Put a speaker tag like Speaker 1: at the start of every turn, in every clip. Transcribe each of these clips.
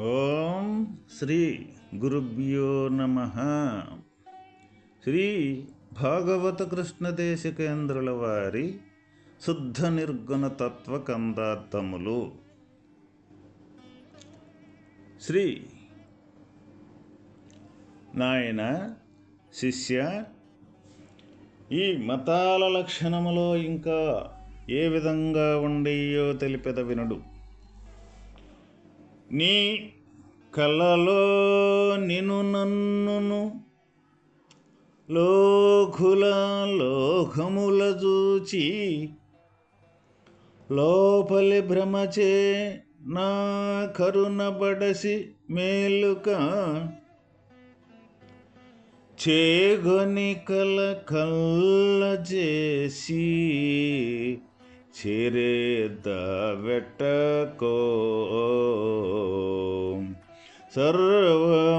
Speaker 1: ఓం శ్రీ గురుభ్యో నమ. శ్రీ భాగవత కృష్ణదేశ కేంద్రుల వారి శుద్ధ నిర్గుణ తత్వ కందార్థములు. శ్రీ నాయన శిష్య ఈ మతాల లక్షణములో ఇంకా ఏ విధంగా ఉండేయో తెలిపెద వినుడు నీ కలలో నిను నన్నును లోకుల లోకముల చూచి లోపలి భ్రమచే నా కరుణ బడసి మేలుక చేగొని కల కల్ల చేసి చేరేద వెట్టకో సర్వమునితో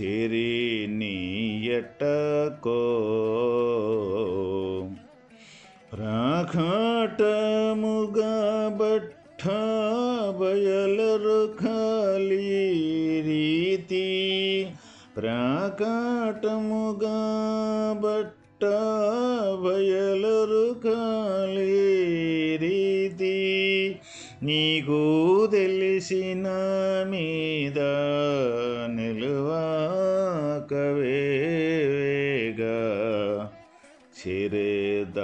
Speaker 1: చేరి నీయటకో. ప్రాకాటముగా బట్ట బయలరు ఖాళీ రీతి. ప్రాకాటముగా బట్ట బయలరు ఖాళీ రీతి నీకు తెలిసిన మీద నిలువాకవేగా చిరేద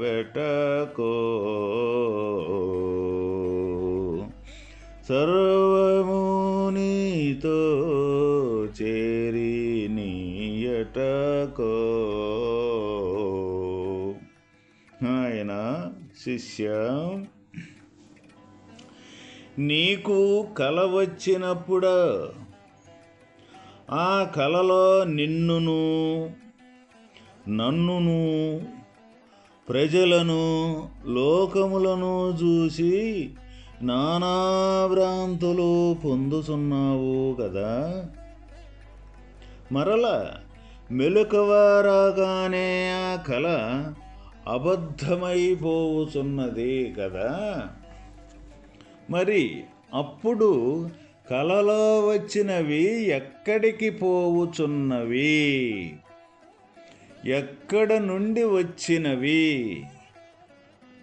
Speaker 1: వెటకో సర్వము నీతో చేరి నీయటకో శిష్య నీకు కల వచ్చినప్పుడు ఆ కలలో నిన్నును నన్నును ప్రజలను లోకములను చూసి నానాభ్రాంతులు పొందుతున్నావు కదా మరల మెలుకవారాగానే ఆ కళ అబద్ధమైపోవుచున్నది కదా. మరి అప్పుడు కలలో వచ్చినవి ఎక్కడికి పోవుచున్నవి? ఎక్కడ నుండి వచ్చినవి?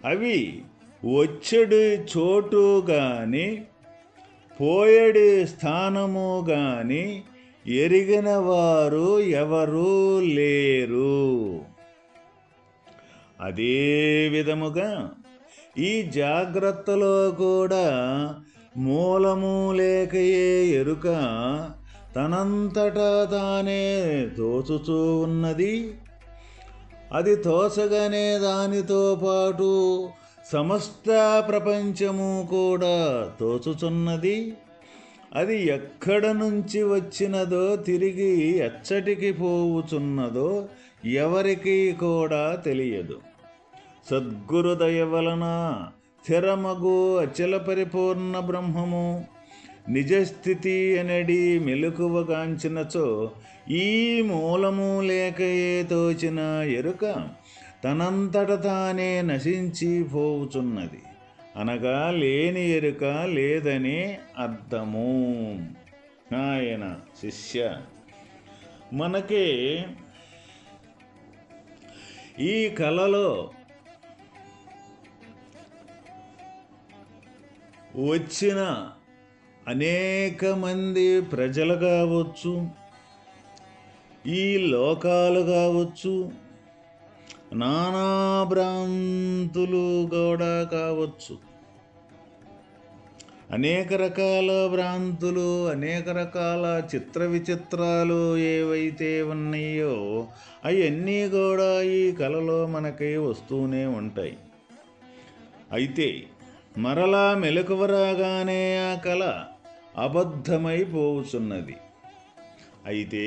Speaker 1: అవి వచ్చడి చోటు గాని పోయడి స్థానము గాని ఎరిగిన వారు ఎవరూ లేరు. అదే విధముగా ఈ జాగ్రత్తలో కూడా మూలము లేకయే ఎరుక తనంతటా తానే తోచుచూ ఉన్నది. అది తోసగానే దానితో పాటు సమస్త ప్రపంచము కూడా తోచుచున్నది. అది ఎక్కడ నుంచి వచ్చినదో తిరిగి ఎచ్చటికి పోవుచున్నదో ఎవరికీ కూడా తెలియదు. సద్గురుదయ వలన స్థిరమగు అచల పరిపూర్ణ బ్రహ్మము. నిజస్థితి అనడి మెలకువగాంచినచో ఈ మూలము లేకయే తోచిన ఎరుక తనంతట తానే నశించి పోవుచున్నది. అనగా లేని ఎరుక లేదని అర్థము. ఆయన శిష్య మనకి ఈ కళలో వచ్చిన అనేక మంది ప్రజలు కావచ్చు ఈ లోకాలు కావచ్చు నానా భ్రాంతులు కూడా కావచ్చు. అనేక రకాల భ్రాంతులు అనేక రకాల చిత్ర విచిత్రాలు ఏవైతే ఉన్నాయో అవన్నీ కూడా ఈ కళలో మనకి వస్తూనే ఉంటాయి. అయితే మరలా మెలకువరాగానే ఆ కళ అబద్ధమైపోవుచున్నది. అయితే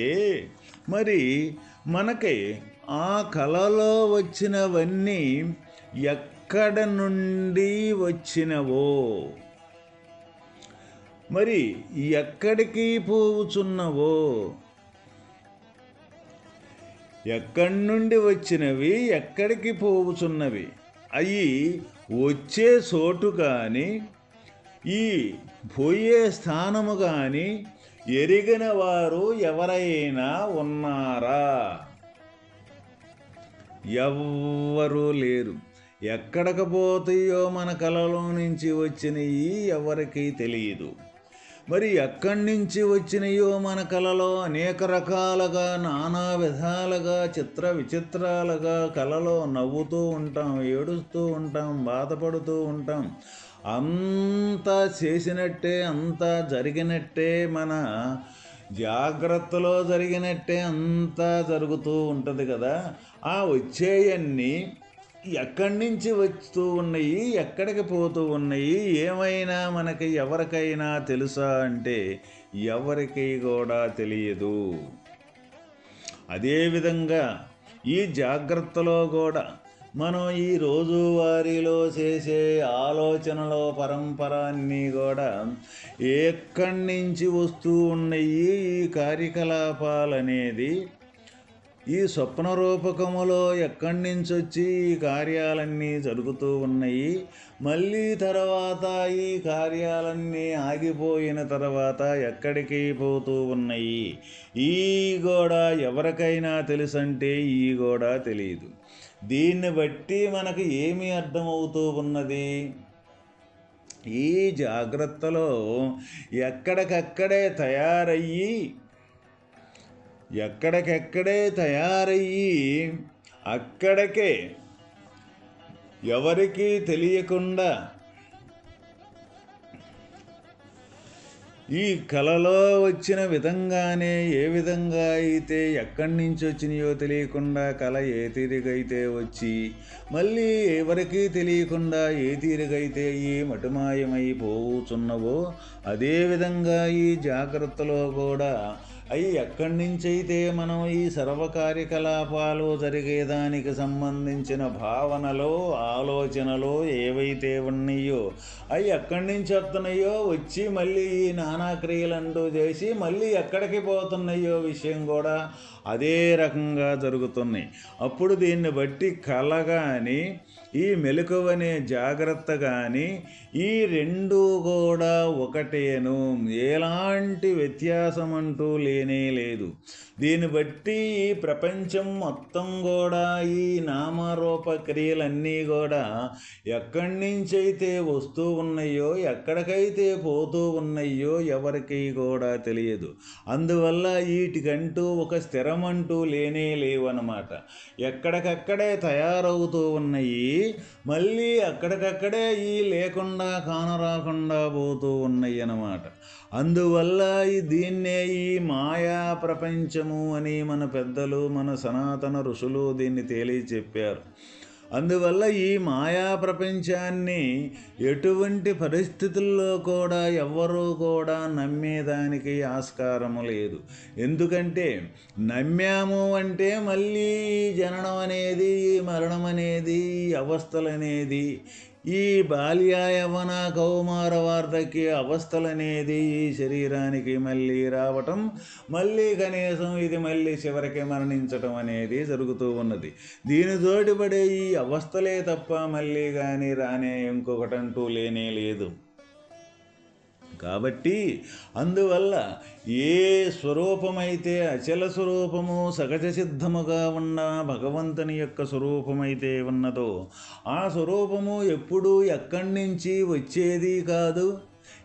Speaker 1: మరి మనకి ఆ కళలో వచ్చినవన్నీ ఎక్కడ నుండి వచ్చినవో? మరి ఎక్కడికి పోవుచున్నవో? ఎక్కడి నుండి వచ్చినవి ఎక్కడికి పోవుచున్నవి? అవి వచ్చే చోటు కానీ ఈ పోయే స్థానము కానీ ఎరిగిన వారు ఎవరైనా ఉన్నారా? ఎవ్వరూ లేరు. ఎక్కడికి పోతాయో మన కలలో నుంచి వచ్చినవి ఎవరికీ తెలియదు. మరి ఎక్కడి నుంచి వచ్చినాయో మన కలలో అనేక రకాలుగా నానా విధాలుగా చిత్ర విచిత్రాలుగా కలలో నవ్వుతూ ఉంటాం ఏడుస్తూ ఉంటాం బాధపడుతూ ఉంటాం. అంతా చేసినట్టే అంతా జరిగినట్టే మన జాగ్రత్తలో జరిగినట్టే అంతా జరుగుతూ ఉంటుంది కదా. ఆ వచ్చేయన్నీ ఎక్కడి నుంచి వస్తూ ఉన్నాయి ఎక్కడికి పోతూ ఉన్నాయి ఏమైనా మనకి ఎవరికైనా తెలుసా అంటే ఎవరికి కూడా తెలియదు. అదేవిధంగా ఈ జాగ్రత్తలో కూడా మనం ఈ రోజువారీలో చేసే ఆలోచనలో పరంపర అన్నీ కూడా ఎక్కడి నుంచి వస్తూ ఉన్నాయి ఈ కార్యకలాపాలనేది ఈ స్వప్న రూపకములో ఎక్కడి నుంచి వచ్చి ఈ కార్యాలన్నీ జరుగుతూ ఉన్నాయి? మళ్ళీ తర్వాత ఈ కార్యాలన్నీ ఆగిపోయిన తర్వాత ఎక్కడికి పోతూ ఉన్నాయి? ఈ గోడ ఎవరికైనా తెలుసంటే ఈ గోడ తెలియదు దీన్ని బట్టి మనకు ఏమి అర్థమవుతూ ఉన్నది? ఈ జాగ్రత్తలో ఎక్కడికక్కడే తయారయ్యి ఎక్కడికెక్కడే తయారయ్యి అక్కడికే ఎవరికీ తెలియకుండా ఈ కలలో వచ్చిన విధంగానే ఏ విధంగా అయితే ఎక్కడి నుంచి వచ్చినాయో తెలియకుండా కళ ఏ తీరుగైతే వచ్చి మళ్ళీ ఎవరికీ తెలియకుండా ఏ తీరుగైతే ఈ మటుమాయమైపోవుచున్నవో అదేవిధంగా ఈ జాగ్రత్తలో కూడా అవి ఎక్కడి నుంచైతే మనం ఈ సర్వ కార్యకలాపాలు జరిగేదానికి సంబంధించిన భావనలో ఆలోచనలో ఏవైతే ఉన్నాయో అవి ఎక్కడి నుంచి వస్తున్నాయో వచ్చి మళ్ళీ ఈ నానా క్రియలంటూ చేసి మళ్ళీ ఎక్కడికి పోతున్నాయో విషయం కూడా అదే రకంగా జరుగుతున్నాయి. అప్పుడు దీన్ని బట్టి కళ కానీ ఈ మెలకువనే జాగ్రత్త కానీ ఈ రెండు కూడా ఒకటేను. ఎలాంటి వ్యత్యాసం అంటూ లేనే లేదు. దీన్ని బట్టి ఈ ప్రపంచం మొత్తం కూడా ఈ నామరూప క్రియలన్నీ కూడా ఎక్కడి నుంచైతే వస్తూ ఉన్నాయో ఎక్కడికైతే పోతూ ఉన్నాయో ఎవరికి కూడా తెలియదు. అందువల్ల వీటికంటూ ఒక స్థిరమంటూ లేనే లేవన్నమాట. ఎక్కడికక్కడే తయారవుతూ ఉన్నాయి. మళ్ళీ అక్కడికక్కడే ఈ లేకుండా కానరాకుండా పోతూ ఉన్నాయి అన్నమాట. అందువల్ల ఈ దీన్నే ఈ మా మాయా ప్రపంచము అని మన పెద్దలు మన సనాతన ఋషులు దీన్ని తేలి చెప్పారు అందువల్ల ఈ మాయా ప్రపంచాన్ని ఎటువంటి పరిస్థితుల్లో కూడా ఎవ్వరూ కూడా నమ్మేదానికి ఆస్కారము లేదు. ఎందుకంటే నమ్మాము అంటే మళ్ళీ జననం అనేది మరణం అనేది అవస్థలనేది ఈ బాల్య యవన కౌమార వార్ధక్య అవస్థలనేది ఈ శరీరానికి మళ్ళీ రావటం మళ్ళీ కనీసం ఇది మళ్ళీ చివరికి మరణించటం అనేది జరుగుతూ ఉన్నది. దీని తోటిపడే ఈ అవస్థలే తప్ప మళ్ళీ కానీ రానే ఇంకొకటంటూ లేనే లేదు. కాబట్టి అందువల్ల ఏ స్వరూపమైతే అచల స్వరూపము సహజ సిద్ధముగా ఉన్న భగవంతుని యొక్క స్వరూపమైతే ఉన్నదో ఆ స్వరూపము ఎప్పుడూ ఎక్కడి నుంచి వచ్చేది కాదు.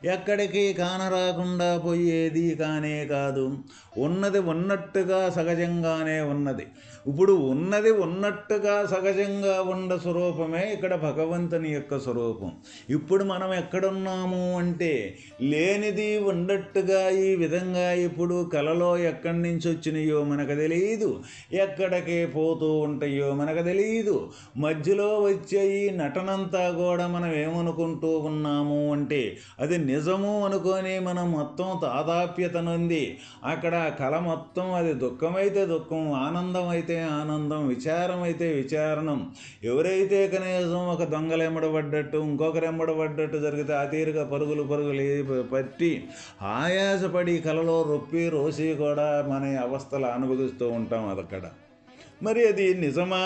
Speaker 1: ఎక్కడికి కానరాకుండా పోయేది కానే కాదు. ఉన్నది ఉన్నట్టుగా సహజంగానే ఉన్నది. ఇప్పుడు ఉన్నది ఉన్నట్టుగా సహజంగా ఉన్న స్వరూపమే ఇక్కడ భగవంతుని యొక్క స్వరూపం. ఇప్పుడు మనం ఎక్కడున్నాము అంటే లేనిది ఉన్నట్టుగా ఈ విధంగా ఇప్పుడు కలలో ఎక్కడి నుంచి వచ్చినాయో మనకు తెలియదు ఎక్కడికి పోతూ ఉంటాయో మనకు తెలియదు మధ్యలో వచ్చే ఈ నటనంతా కూడా మనం ఏమనుకుంటూ ఉన్నాము అంటే అది నిజము అనుకొని మనం మొత్తం తాదాప్యత నుండి అక్కడ ఆ కళ మొత్తం అది దుఃఖమైతే దుఃఖం ఆనందం అయితే ఆనందం విచారం అయితే విచారణం. ఎవరైతే కనీసం ఒక దొంగలు ఎమ్మడబడ్డట్టు ఇంకొకరు ఎమ్మడబడ్డట్టు జరిగితే ఆ తీరుగా పరుగులు పరుగులు పట్టి ఆయాసపడి కలలో రొప్పి రోసి కూడా మన అవస్థలు అనుభవిస్తూ ఉంటాం అదక్కడ. మరి అది నిజమా?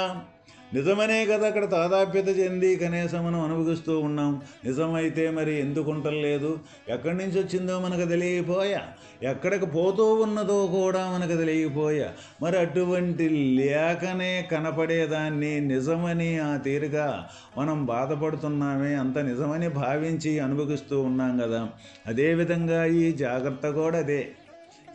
Speaker 1: నిజమనే కదా అక్కడ తాదాప్యత చెంది కనీసం మనం అనుభవిస్తూ ఉన్నాం. నిజమైతే మరి ఎందుకుంటలేదు ఎక్కడి నుంచి వచ్చిందో మనకు తెలియపోయా? ఎక్కడికి పోతూ ఉన్నదో కూడా మనకు తెలియపోయా? మరి అటువంటి లేకనే కనపడేదాన్ని నిజమని ఆ తీరుగా మనం బాధపడుతున్నామే. అంత నిజమని భావించి అనుభవిస్తూ ఉన్నాం కదా. అదేవిధంగా ఈ జాగ్రత్త కూడా అదే.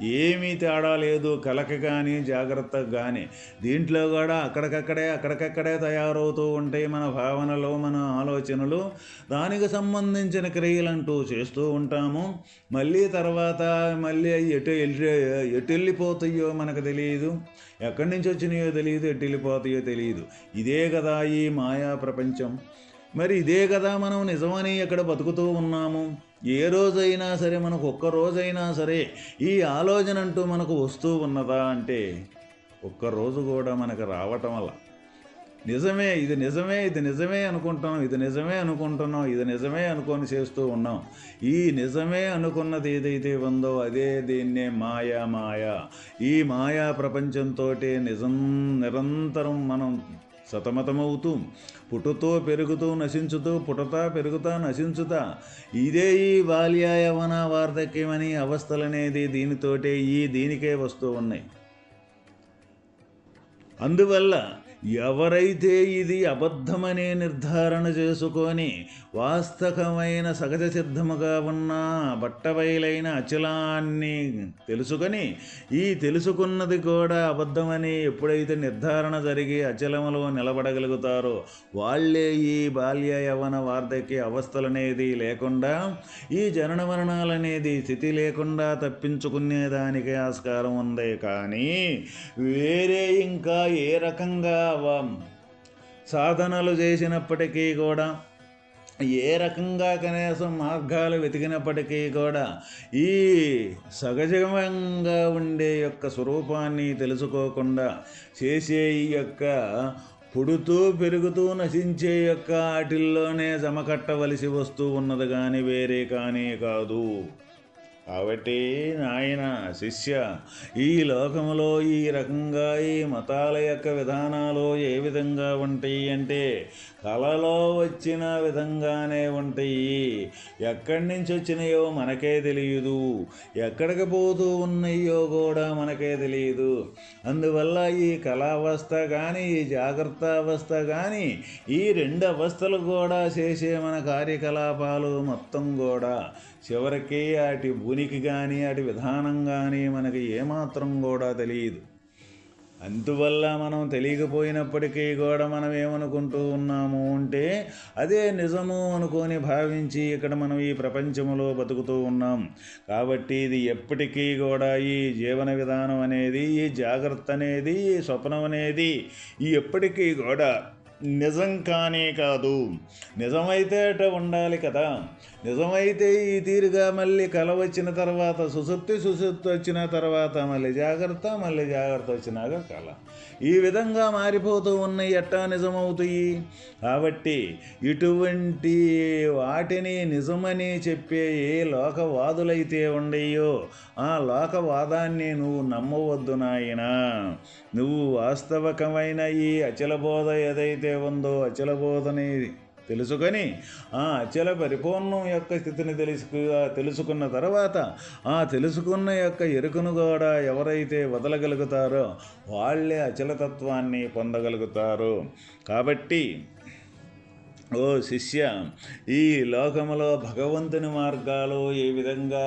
Speaker 1: ఏమీ తేడా లేదు. కలక కానీ జాగ్రత్త కానీ దీంట్లో కూడా అక్కడికక్కడే అక్కడికక్కడే తయారవుతూ ఉంటాయి మన భావనలు మన ఆలోచనలు. దానికి సంబంధించిన క్రియలంటూ చేస్తూ ఉంటాము. మళ్ళీ తర్వాత మళ్ళీ ఎటు ఎటు వెళ్ళిపోతాయో మనకు తెలియదు ఎక్కడి నుంచి వచ్చినాయో తెలియదు ఎటు వెళ్ళిపోతాయో తెలియదు ఇదే కదా ఈ మాయా ప్రపంచం. మరి ఇదే కదా మనం నిజమని ఎక్కడ బతుకుతూ ఉన్నాము? ఏ రోజైనా సరే మనకు ఒక్క రోజైనా సరే ఈ ఆలోచన అంటూ మనకు వస్తూ ఉన్నదా అంటే ఒక్కరోజు కూడా మనకు రావటం వల్ల. నిజమే ఇది నిజమే ఇది నిజమే అనుకుంటున్నాం ఇది నిజమే అనుకుంటున్నాం ఇది నిజమే అనుకొని చేస్తూ ఉన్నాం. ఈ నిజమే అనుకున్నది ఏదైతే ఉందో అదే దీన్నే మాయా మాయా. ఈ మాయా ప్రపంచంతో నిజం నిరంతరం మనం సతమతమవుతూ పుట్టుతో పెరుగుతూ నశించుతూ పుటతా పెరుగుతా నశించుతా. ఇదే ఈ బాల్య యవన వార్ధక్యమని అవస్థలనేది దీనితోటే ఈ దీనికే వస్తూ ఉన్నాయి. అందువల్ల ఎవరైతే ఇది అబద్ధమనే నిర్ధారణ చేసుకొని వాస్తవమైన సహజ సిద్ధముగా ఉన్న బట్టబయలైన అచలాన్ని తెలుసుకొని ఈ తెలుసుకున్నది కూడా అబద్ధమని ఎప్పుడైతే నిర్ధారణ జరిగి అచలములో నిలబడగలుగుతారో వాళ్ళే ఈ బాల్య యవన వార్ధక్య అవస్థలనేది లేకుండా ఈ జనన మరణాలనేది స్థితి లేకుండా తప్పించుకునేదానికి ఆస్కారం ఉంది కానీ వేరే ఇంకా ఏ రకంగా సాధనలు చేసినప్పటికీ కూడా ఏ రకంగా కనీసం మార్గాలు వెతికినప్పటికీ కూడా ఈ సహజంగా ఉండే యొక్క స్వరూపాన్ని తెలుసుకోకుండా చేసే ఈ యొక్క పుడుతూ పెరుగుతూ నశించే యొక్క వాటిల్లోనే జమకట్టవలసి వస్తూ ఉన్నది కానీ వేరే కానీ కాదు. కాబట్టి నాయన శిష్య ఈ లోకంలో ఈ రకంగా ఈ మతాల యొక్క విధానాలు ఏ విధంగా ఉంటాయి అంటే కళలో వచ్చిన విధంగానే ఉంటాయి. ఎక్కడి నుంచి వచ్చినాయో మనకే తెలియదు. ఎక్కడికి పోతూ ఉన్నాయో కూడా మనకే తెలియదు. అందువల్ల ఈ కళావస్థ కానీ ఈ జాగ్రత్త అవస్థ కానీ ఈ రెండు అవస్థలు కూడా చేసే మన కార్యకలాపాలు మొత్తం కూడా చివరికి అటు ఉనికి కానీ అటు విధానం కానీ మనకి ఏమాత్రం కూడా తెలియదు. అందువల్ల మనం తెలియకపోయినప్పటికీ కూడా మనం ఏమనుకుంటూ ఉన్నాము అంటే అదే నిజము అనుకొని భావించి ఇక్కడ మనం ఈ ప్రపంచంలో బతుకుతూ ఉన్నాం. కాబట్టి ఇది ఎప్పటికీ కూడా ఈ జీవన విధానం అనేది ఈ జాగ్రత్త అనేది ఈ స్వప్నం అనేది ఈ ఎప్పటికీ కూడా నిజం కానే కాదు. నిజమైతే అట ఉండాలి కదా. నిజమైతే ఈ తీరుగా మళ్ళీ కల వచ్చిన తర్వాత సుశుప్తి సుశుప్తి వచ్చిన తర్వాత మళ్ళీ జాగ్రత్త మళ్ళీ జాగ్రత్త వచ్చినాక కళ ఈ విధంగా మారిపోతూ ఉన్నాయి ఎట్టా నిజమవుతాయి? కాబట్టి ఇటువంటి వాటిని నిజమని చెప్పే ఏ లోకవాదులైతే ఉండయో ఆ లోకవాదాన్ని నువ్వు నమ్మవద్దు నాయన. నువ్వు వాస్తవకమైన ఈ అచలబోధ ఏదైతే ఏదైతే ఉందో అచల బోధని తెలుసుకొని ఆ అచల పరిపూర్ణం యొక్క స్థితిని తెలుసు తెలుసుకున్న తర్వాత ఆ తెలుసుకున్న యొక్క ఎరుకను కూడా ఎవరైతే వదలగలుగుతారో వాళ్ళే అచలతత్వాన్ని పొందగలుగుతారు. కాబట్టి ఓ శిష్య ఈ లోకములో భగవంతుని మార్గాలు ఏ విధంగా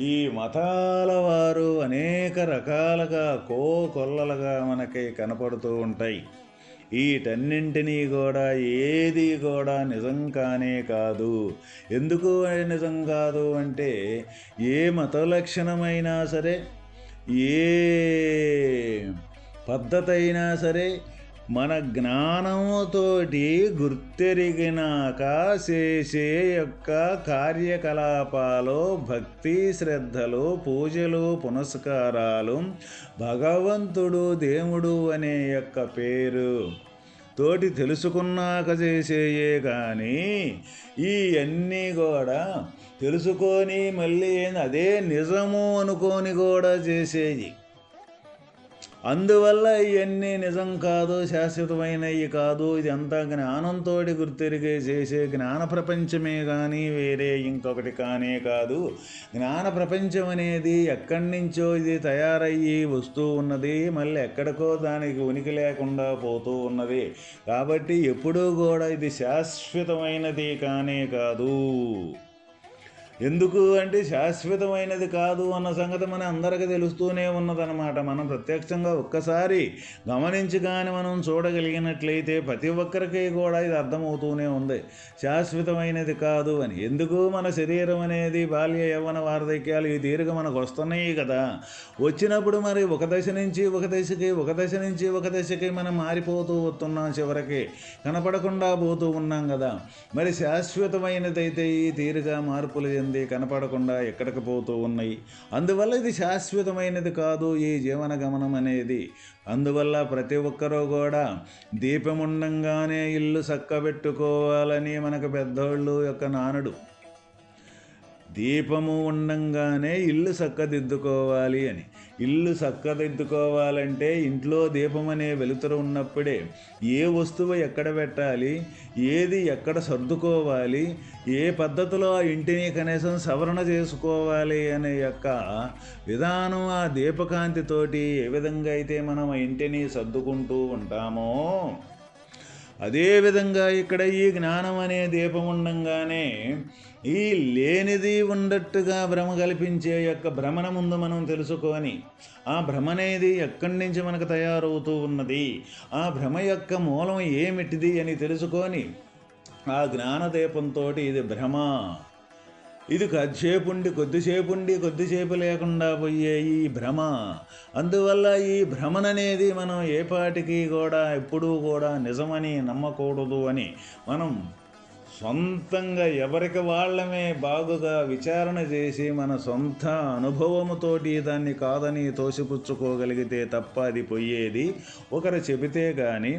Speaker 1: ఈ మతాల వారు అనేక రకాలుగా కోకొల్లలుగా మనకి కనపడుతూ ఉంటాయి. వీటన్నింటినీ కూడా ఏది కూడా నిజం కానే కాదు. ఎందుకు నిజం కాదు అంటే ఏ మత లక్షణమైనా సరే ఏ పద్ధతి అయినా సరే మన జ్ఞానముతోటి గుర్తెరిగినాక చేసే యొక్క కార్యకలాపాలు భక్తి శ్రద్ధలు పూజలు పునస్కారాలు భగవంతుడు దేవుడు అనే యొక్క పేరు. తోటి తెలుసుకున్నాక చేసేయే కానీ ఈ అన్నీ కూడా తెలుసుకొని మళ్ళీ అదే నిజము అనుకొని కూడా చేసేది. అందువల్ల ఇవన్నీ నిజం కాదు శాశ్వతమైనవి కాదు. ఇది అంతా జ్ఞానంతో గుర్తెరిగే చేసే జ్ఞాన ప్రపంచమే కానీ వేరే ఇంకొకటి కానే కాదు. జ్ఞాన ప్రపంచం అనేది ఎక్కడి నుంచో ఇది తయారయ్యి వస్తూ ఉన్నది. మళ్ళీ ఎక్కడికో దానికి ఉనికి లేకుండా పోతూ ఉన్నది. కాబట్టి ఎప్పుడూ కూడా ఇది శాశ్వతమైనది కానే కాదు. ఎందుకు అంటే శాశ్వతమైనది కాదు అన్న సంగతి మన అందరికీ తెలుస్తూనే ఉన్నదనమాట మనం ప్రత్యక్షంగా ఒక్కసారి గమనించి కానీ మనం చూడగలిగినట్లయితే ప్రతి ఒక్కరికి కూడా ఇది అర్థమవుతూనే ఉంది. శాశ్వతమైనది కాదు అని. ఎందుకు మన శరీరం అనేది బాల్య యవ్వన వార్ధక్యాలు ఈ తీరుగా మనకు వస్తున్నాయి కదా. వచ్చినప్పుడు మరి ఒక దశ నుంచి ఒక దశకి ఒక దశ నుంచి ఒక దశకి మనం మారిపోతూ వస్తున్నాం చివరికి. కనపడకుండా పోతూ ఉన్నాం కదా. మరి శాశ్వతమైనదైతే ఈ తీరుగా మార్పులు కనిపించింది కనపడకుండా ఎక్కడికి పోతూ ఉన్నాయి. అందువల్ల ఇది శాశ్వతమైనది కాదు ఈ జీవన గమనం అనేది. అందువల్ల ప్రతి ఒక్కరూ కూడా దీపముండంగానే ఇల్లు చక్కబెట్టుకోవాలని మనకు పెద్దోళ్ళు యొక్క నానుడు దీపము ఉండంగానే ఇల్లు చక్కదిద్దుకోవాలి అని. ఇల్లు చక్కదిద్దుకోవాలంటే ఇంట్లో దీపం అనే వెలుతురు ఉన్నప్పుడే ఏ వస్తువు ఎక్కడ పెట్టాలి ఏది ఎక్కడ సర్దుకోవాలి ఏ పద్ధతిలో ఆ ఇంటిని కనీసం సవరణ చేసుకోవాలి అనే యొక్క విధానం ఆ దీపకాంతితోటి ఏ విధంగా అయితే మనం ఇంటిని సర్దుకుంటూ ఉంటామో అదేవిధంగా ఇక్కడ ఈ జ్ఞానం అనే దీపం ఉండంగానే ఈ లేనిది ఉండట్టుగా భ్రమ కల్పించే యొక్క భ్రమణ ముందు మనం తెలుసుకొని ఆ భ్రమ అనేది ఎక్కడి నుంచి మనకు తయారవుతూ ఉన్నది? ఆ భ్రమ యొక్క మూలం ఏమిటిది అని తెలుసుకొని ఆ జ్ఞానదీపంతో ఇది భ్రమ. ఇది కొద్దిసేపుండి కొద్దిసేపుండి కొద్దిసేపు లేకుండా పోయే ఈ భ్రమ. అందువల్ల ఈ భ్రమననేది మనం ఏ పాటికి కూడా ఎప్పుడూ కూడా నిజమని నమ్మకూడదు అని మనం సొంతంగా ఎవరికి వాళ్ళమే బాగుగా విచారణ చేసి మన సొంత అనుభవముతోటి దాన్ని కాదని తోసిపుచ్చుకోగలిగితే తప్ప అది పోయేది ఒకరు చెబితే కానీ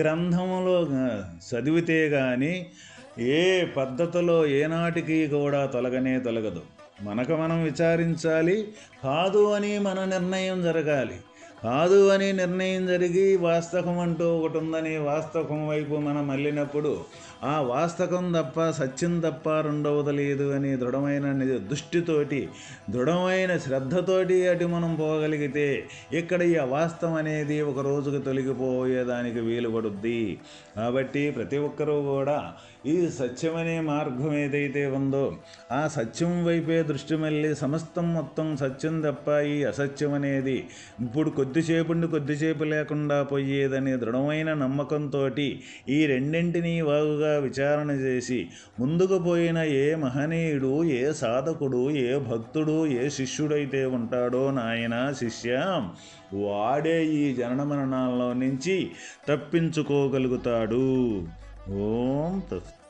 Speaker 1: గ్రంథంలో చదివితే కానీ ఏ పద్ధతిలో ఏనాటికి కూడా తొలగనే తొలగదు. మనకు మనం విచారించాలి కాదు అని మన నిర్ణయం జరగాలి. కాదు అని నిర్ణయం జరిగి వాస్తవం అంటూ ఒకటి ఉందని వాస్తవం వైపు మనం మళ్ళినప్పుడు ఆ వాస్తవం తప్ప సత్యం తప్ప రెండవది లేదు అని దృఢమైన నిజ దృష్టితోటి దృఢమైన శ్రద్ధతోటి అటు మనం పోగలిగితే ఇక్కడ ఈ అవాస్తవం అనేది ఒక రోజుకి తొలగిపోయేదానికి వీలు పడుద్ది కాబట్టి ప్రతి ఒక్కరూ కూడా ఈ సత్యం అనే మార్గం ఏదైతే ఉందో ఆ సత్యం వైపే దృష్టి మళ్ళీ సమస్తం మొత్తం సత్యం తప్ప ఈ అసత్యం అనేది ఇప్పుడు కొద్దిసేపుండి కొద్దిసేపు లేకుండా పోయేదనే దృఢమైన నమ్మకంతో ఈ రెండింటినీ బాగుగా విచారణ చేసి ముందుకు పోయిన ఏ మహనీయుడు ఏ సాధకుడు ఏ భక్తుడు ఏ శిష్యుడైతే ఉంటాడో నాయన శిష్య వాడే ఈ జనన మరణాల్లో నుంచి తప్పించుకోగలుగుతాడు. ఓం తత్.